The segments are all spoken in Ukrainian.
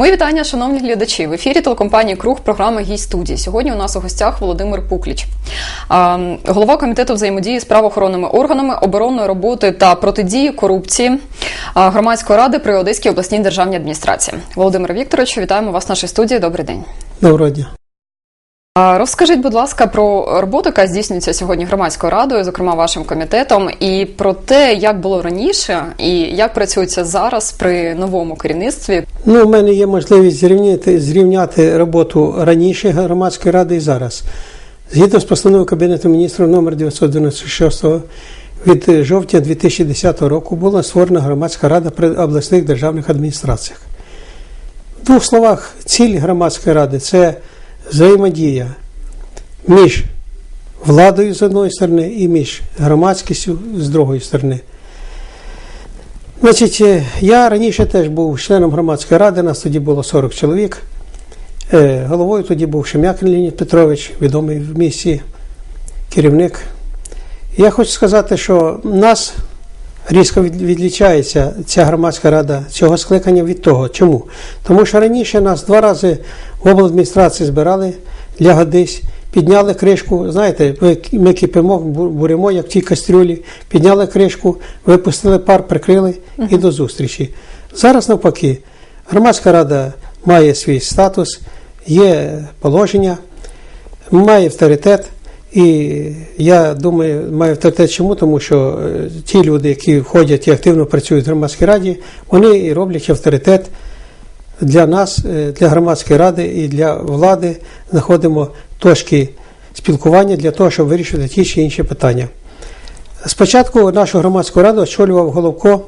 Мої вітання, шановні глядачі. В ефірі телекомпанії Круг програми Гій студії. Сьогодні у нас у гостях Володимир Пукліч, голова комітету взаємодії з правоохоронними органами, оборонної роботи та протидії корупції громадської ради при Одеській обласній державній адміністрації. Володимир Вікторович, вітаємо вас в нашій студії. Добрий день. Доброго дня. Розкажіть, будь ласка, про роботу, яка здійснюється сьогодні громадською радою, зокрема вашим комітетом, і про те, як було раніше, і як працюється зараз при новому керівництві. Ну, у мене є можливість зрівняти, зрівняти роботу раніше громадської ради і зараз. Згідно з постановою Кабінету міністрів номер 996 від жовтня 2010 року була створена громадська рада при обласних державних адміністраціях. В двох словах, ціль громадської ради це взаємодія між владою з одної сторони і між громадськістю з другої сторони. Значить, е, я раніше теж був членом громадської ради, нас тоді було 40 чоловік. Е, Головою тоді був Шем'якин Леонід Петрович, відомий в місті керівник. Я хочу сказати, що нас різко відлічається ця громадська рада цього скликання від того. Чому? Тому що раніше нас два рази в обладміністрації збирали для годись, підняли кришку. Знаєте, ми- кипимо, бу- буримо, як в тій кастрюлі, підняли кришку, випустили пар, прикрили і до зустрічі. Зараз навпаки, громадська рада має свій статус, є положення, має авторитет. І я думаю, має авторитет чому? Тому що е, ті люди, які входять і активно працюють в громадській раді, вони і роблять авторитет для нас, е, для громадської ради і для влади. Знаходимо точки спілкування для того, щоб вирішити ті чи інші питання. Спочатку нашу громадську раду очолював Головко.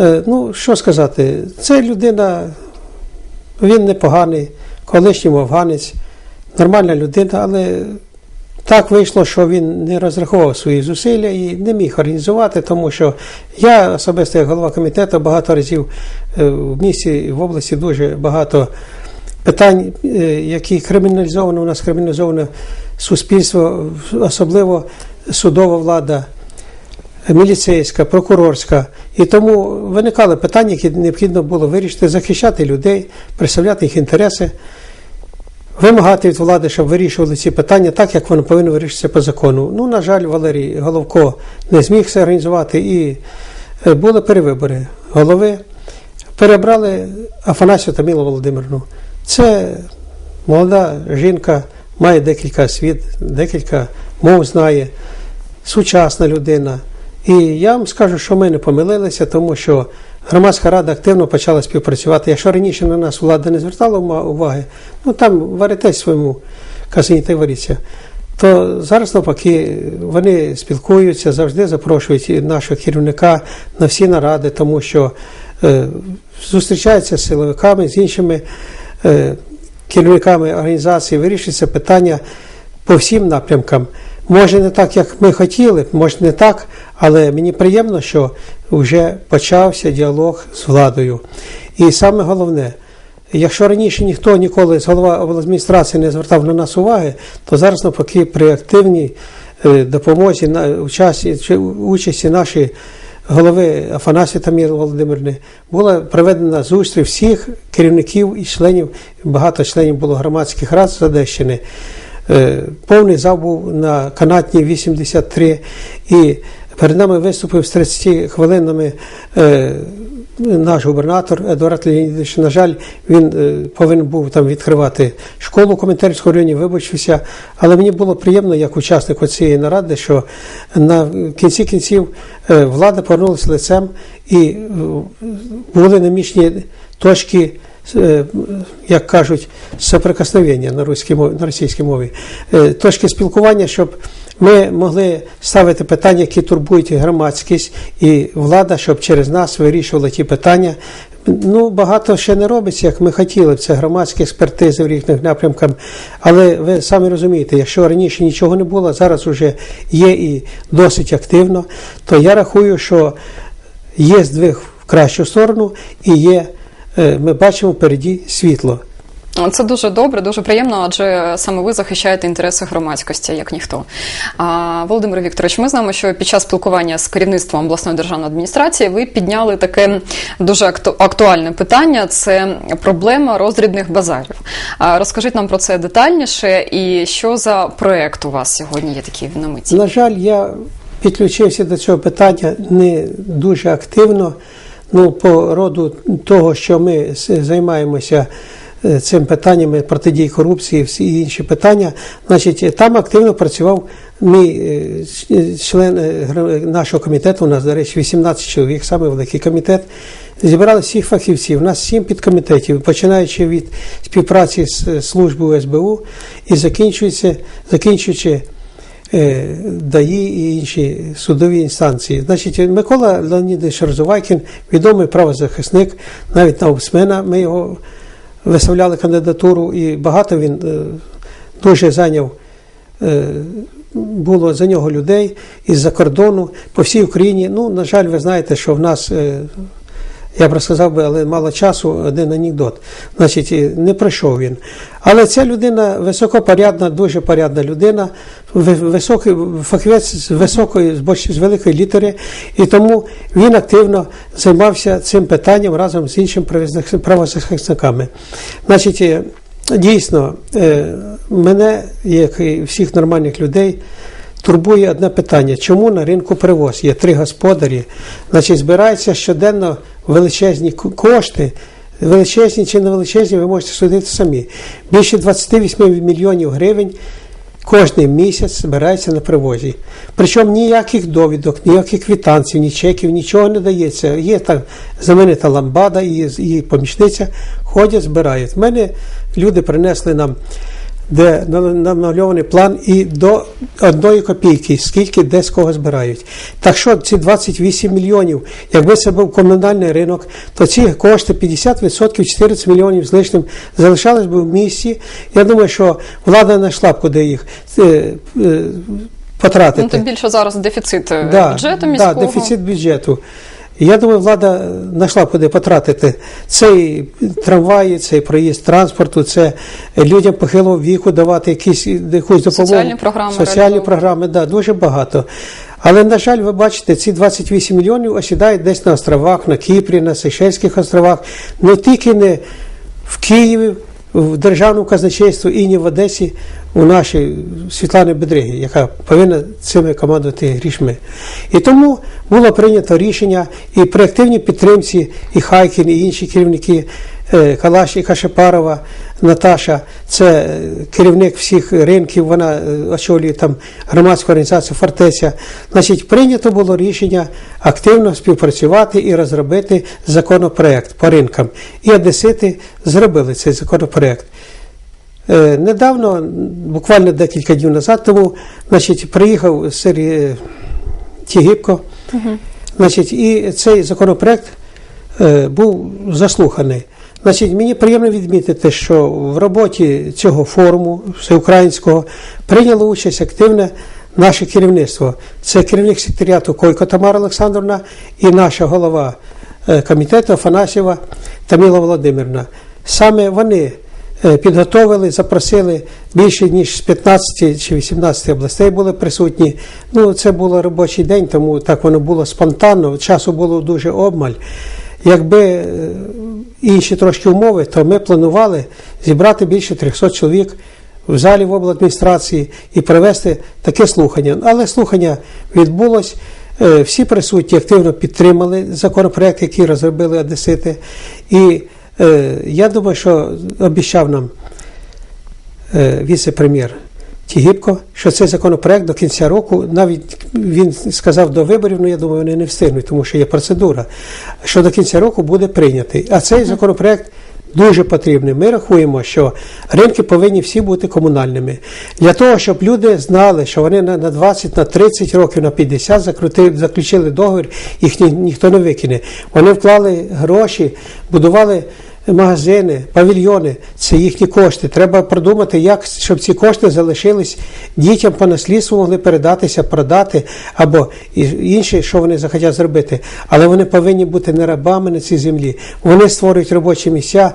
Е, Ну, що сказати, це людина, він непоганий, колишній афганець, нормальна людина, але так вийшло, що він не розраховував свої зусилля і не міг організувати, тому що я особисто як голова комітету багато разів е, в місті в області дуже багато питань, е, які криміналізовано, у нас криміналізоване суспільство, особливо судова влада, міліцейська, прокурорська. І тому виникали питання, які необхідно було вирішити, захищати людей, представляти їх інтереси вимагати від влади, щоб вирішували ці питання так, як воно повинно вирішитися по закону. Ну, на жаль, Валерій Головко не зміг це організувати і е, були перевибори голови. Перебрали Афанасію Тамілу Володимирну. Це молода жінка, має декілька світ, декілька мов знає, сучасна людина. І я вам скажу, що ми не помилилися, тому що громадська рада активно почала співпрацювати. Якщо раніше на нас влада не звертала уваги, ну там варитесь своєму казані та варіться, то зараз навпаки вони спілкуються, завжди запрошують нашого керівника на всі наради, тому що е, зустрічаються з силовиками, з іншими е, керівниками організації, вирішується питання по всім напрямкам. Може не так, як ми хотіли, може не так, але мені приємно, що вже почався діалог з владою. І саме головне, якщо раніше ніхто ніколи з голова адміністрації не звертав на нас уваги, то зараз навпаки при активній е, допомозі на участі, участі нашої голови Афанасії Тамір Володимирни була проведена зустріч всіх керівників і членів, багато членів було громадських рад з Одещини. Е, Повний зал був на канатні 83 і перед нами виступив з 30 хвилинами е, наш губернатор Едуард Леонідович. На жаль, він е, повинен був там відкривати школу в Коментарському районі, вибачився. Але мені було приємно, як учасник цієї наради, що на кінці кінців е, влада повернулася лицем і е, були намічені точки е, як кажуть, соприкосновення на російській мові, на російській мові, е, точки спілкування, щоб ми могли ставити питання, які турбують громадськість і влада, щоб через нас вирішували ті питання. Ну, багато ще не робиться, як ми хотіли. Це громадські експертизи в різних напрямках. Але ви самі розумієте, якщо раніше нічого не було, зараз вже є і досить активно, то я рахую, що є здвиг в кращу сторону і є, е, ми бачимо впереді світло. Це дуже добре, дуже приємно, адже саме ви захищаєте інтереси громадськості, як ніхто. А, Володимир Вікторович, ми знаємо, що під час спілкування з керівництвом обласної державної адміністрації ви підняли таке дуже акту- актуальне питання: це проблема роздрібних базарів. А, Розкажіть нам про це детальніше, і що за проект у вас сьогодні є такий на меті? На жаль, я підключився до цього питання не дуже активно. Ну, по роду того, що ми займаємося цим питаннями протидії корупції, всі інші питання, значить, там активно працював мій е, член е, нашого комітету, у нас, до речі, 18 чоловік, саме великий комітет. Зібрали всіх фахівців. У нас сім підкомітетів, починаючи від співпраці з е, службою СБУ і закінчуючи е, ДАІ і інші судові інстанції. Значить, Микола Леонідович Розувайкін, відомий правозахисник, навіть на обсмена ми його виставляли кандидатуру, і багато він е, дуже зайняв. е, Було за нього людей із-за кордону по всій Україні. Ну, на жаль, ви знаєте, що в нас е, я б розказав би, але мало часу, один анекдот. Значить, не пройшов він. Але ця людина високопорядна, дуже порядна людина, високий фахівець з високої, з великої літери, і тому він активно займався цим питанням разом з іншими правозахисниками. Значить, дійсно, е, мене, як і всіх нормальних людей, турбує одне питання: чому на ринку привоз? Є три господарі, значить, збираються щоденно величезні кошти. Величезні чи не величезні, ви можете судити самі. Більше 28 мільйонів гривень кожен місяць збирається на привозі. Причому ніяких довідок, ніяких квитанцій, ні чеків, нічого не дається. Є там знаменита ламбада і помічниця ходять, збирають. В мене люди принесли нам де намальований план і до одної копійки, скільки де з кого збирають. Так що ці 28 мільйонів, якби це був комунальний ринок, то ці кошти 50%, 14 мільйонів з лишнім залишались би в місті. Я думаю, що влада знайшла б куди їх е, е, потратити. Ну, тим більше зараз дефіцит е, Да, бюджету міського. Да, дефіцит бюджету. І Я думаю, влада знайшла куди потратити цей трамваї, цей проїзд транспорту, це людям похилого віку давати якісь, якусь допомогу. Соціальні програми Соціальні програми, да, дуже багато. Але, на жаль, ви бачите, ці 28 мільйонів осідають десь на островах, на Кіпрі, на Сейшельських островах, не тільки не в Києві, в державному казначействі і не в Одесі у нашій Світлани Бедриги, яка повинна цими командувати грішми. І тому було прийнято рішення і при активній підтримці і Хайкін, і інші керівники е, Калаш і Кашепарова, Наташа, це е, керівник всіх ринків, вона е, очолює там громадську організацію Фортеця. Значить, прийнято було рішення активно співпрацювати і розробити законопроект по ринкам. І одесити зробили цей законопроект. Е, Недавно, буквально декілька днів назад, тому значить, приїхав Сергій Тігіпко, значить, і цей законопроект е, був заслуханий. Значить, мені приємно відмітити, що в роботі цього форуму всеукраїнського прийняло участь активне наше керівництво. Це керівник секретаріату Койко Тамара Олександровна і наша голова е, комітету Афанасьєва Таміла Володимирівна. Саме вони підготовили, запросили більше ніж з 15 чи 18 областей були присутні. Ну, це було робочий день, тому так воно було спонтанно, часу було дуже обмаль. Якби е, інші трошки умови, то ми планували зібрати більше 300 чоловік в залі в обладміністрації і провести таке слухання. Але слухання відбулось. Е, Всі присутні активно підтримали законопроект, який розробили одесити. І е, я думаю, що обіцяв нам е, віце-прем'єр Тігіпко, що цей законопроект до кінця року, навіть він сказав до виборів, ну я думаю, вони не встигнуть, тому що є процедура, що до кінця року буде прийнятий. А цей законопроект дуже потрібний. Ми рахуємо, що ринки повинні всі бути комунальними. Для того, щоб люди знали, що вони на на 20, на 30 років, на 50 закрутили, заключили договір, їх ні, ніхто не викине. Вони вклали гроші, будували магазини, павільйони це їхні кошти. Треба продумати, як щоб ці кошти залишились дітям по наслідству могли передатися, продати або інше, що вони захотять зробити. Але вони повинні бути не рабами на цій землі. Вони створюють робочі місця,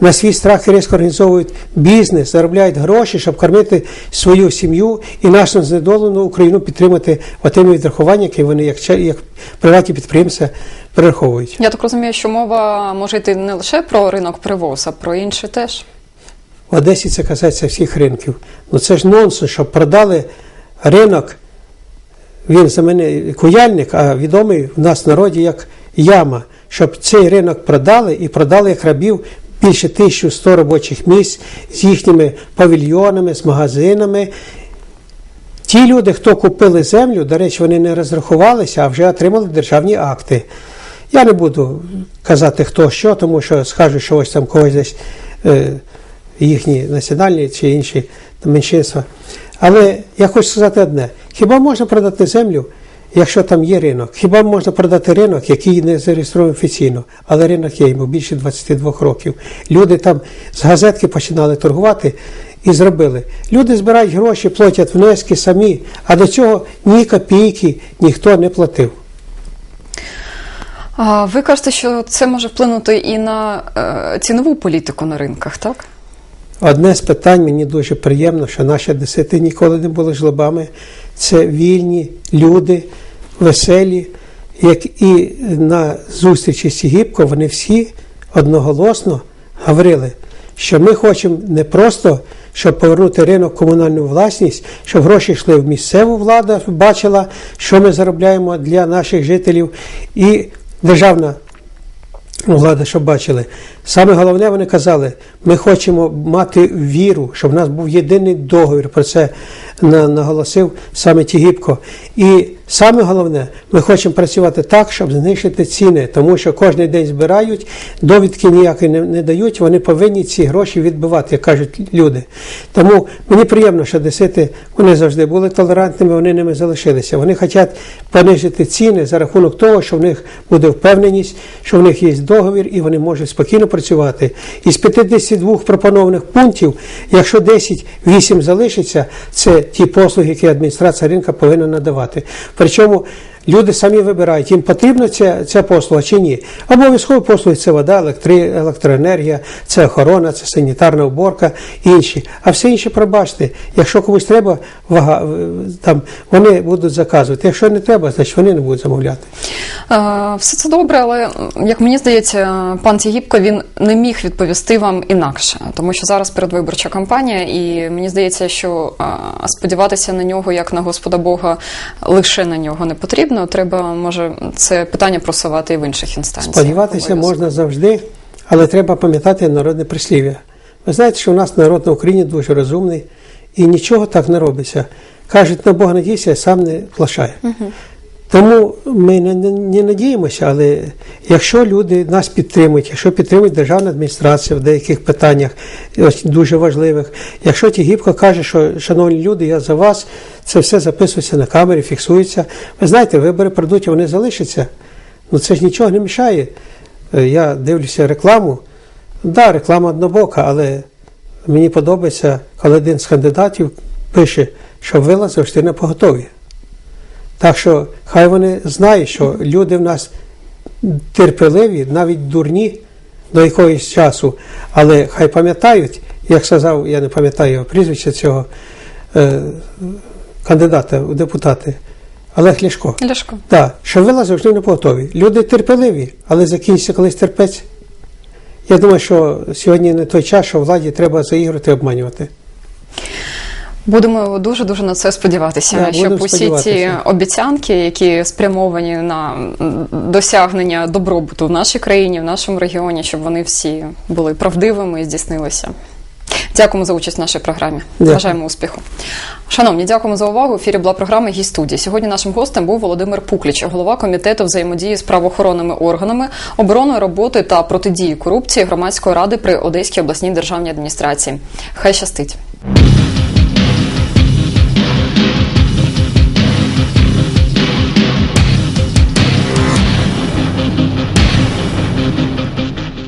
на свій страх і ризик організовують бізнес, заробляють гроші, щоб кормити свою сім'ю і нашу знедолену Україну підтримати отими відрахуваннями, які вони як, як приватні підприємства перераховують. Я так розумію, що мова може йти не лише про ринок привоз, а про інше теж. В Одесі це касається всіх ринків. Ну це ж нонсенс, щоб продали ринок. Він за мене куяльник, а відомий в нас в народі як яма. Щоб цей ринок продали і продали як рабів більше 1100 робочих місць з їхніми павільйонами, з магазинами. Ті люди, хто купили землю, до речі, вони не розрахувалися, а вже отримали державні акти. Я не буду казати хто що, тому що скажу, що ось там когось десь е, їхні національні чи інші меншинства. Але я хочу сказати одне: хіба можна продати землю, якщо там є ринок? Хіба можна продати ринок, який не зареєстрований офіційно, але ринок є йому більше 22 років. Люди там з газетки починали торгувати і зробили. Люди збирають гроші, платять внески самі, а до цього ні копійки ніхто не платив. А ви кажете, що це може вплинути і на е, цінову політику на ринках, так? Одне з питань мені дуже приємно, що наші десяти ніколи не були жлобами. Це вільні люди, веселі, як і на зустрічі з Єгипко, вони всі одноголосно говорили, що ми хочемо не просто, щоб повернути ринок комунальну власність, щоб гроші йшли в місцеву владу, бачила, що ми заробляємо для наших жителів, і державна влада, щоб бачили. Саме головне, вони казали, ми хочемо мати віру, щоб в нас був єдиний договір. Про це наголосив саме Тігіпко. І саме головне, ми хочемо працювати так, щоб знищити ціни, тому що кожен день збирають, довідки ніякі не, не дають, вони повинні ці гроші відбивати, як кажуть люди. Тому мені приємно, що десити вони завжди були толерантними, вони ними залишилися. Вони хочуть понизити ціни за рахунок того, що в них буде впевненість, що в них є договір і вони можуть спокійно працювати. Із 52 пропонованих пунктів, якщо 10, 8 залишиться, це ті послуги, які адміністрація ринка повинна надавати. Причому люди самі вибирають, їм потрібна ця, ця послуга чи ні. Обов'язково послуги це вода, електри, електроенергія, це охорона, це санітарна уборка, інші. А все інше пробачте. Якщо комусь треба, вага, там, вони будуть заказувати. Якщо не треба, значить вони не будуть замовляти. Е, Все це добре, але як мені здається, пан Тігіпко він не міг відповісти вам інакше, тому що зараз передвиборча кампанія, і мені здається, що е, сподіватися на нього як на Господа Бога лише на нього не потрібно. Треба може це питання просувати і в інших інстанціях. Сподіватися можна завжди, але треба пам'ятати народне прислів'я. Ви знаєте, що у нас народ на Україні дуже розумний і нічого так не робиться. Кажуть, на Бога надійся, а сам не плашає. Тому ми не, не, не надіємося, але якщо люди нас підтримують, якщо підтримують державна адміністрація в деяких питаннях ось, дуже важливих, якщо Тігіпко каже, що шановні люди, я за вас, це все записується на камері, фіксується. Ви знаєте, вибори пройдуть, а вони залишаться. Ну це ж нічого не мішає. Е, Я дивлюся рекламу. Так, да, реклама однобока, але мені подобається, коли один з кандидатів пише, що вила завжди на поготові. Так що хай вони знають, що люди в нас терпеливі, навіть дурні до якогось часу, але хай пам'ятають, як сказав, я не пам'ятаю його прізвище цього е, кандидата у депутати, Олег Ляшко. Ляшко. Так, що вила завжди не готові. Люди терпеливі, але закінчиться колись терпець. Я думаю, що сьогодні не той час, що владі треба заіграти, обманювати. Будемо дуже дуже на це сподіватися, Да, щоб усі ці обіцянки, які спрямовані на досягнення добробуту в нашій країні, в нашому регіоні, щоб вони всі були правдивими і здійснилися. Дякуємо за участь в нашій програмі. Дякую. Бажаємо успіху. Шановні, дякуємо за увагу. В ефірі була програма «Гість студії. Сьогодні нашим гостем був Володимир Пукліч, голова комітету взаємодії з правоохоронними органами, оборонної роботи та протидії корупції громадської ради при Одеській обласній державній адміністрації. Хай щастить.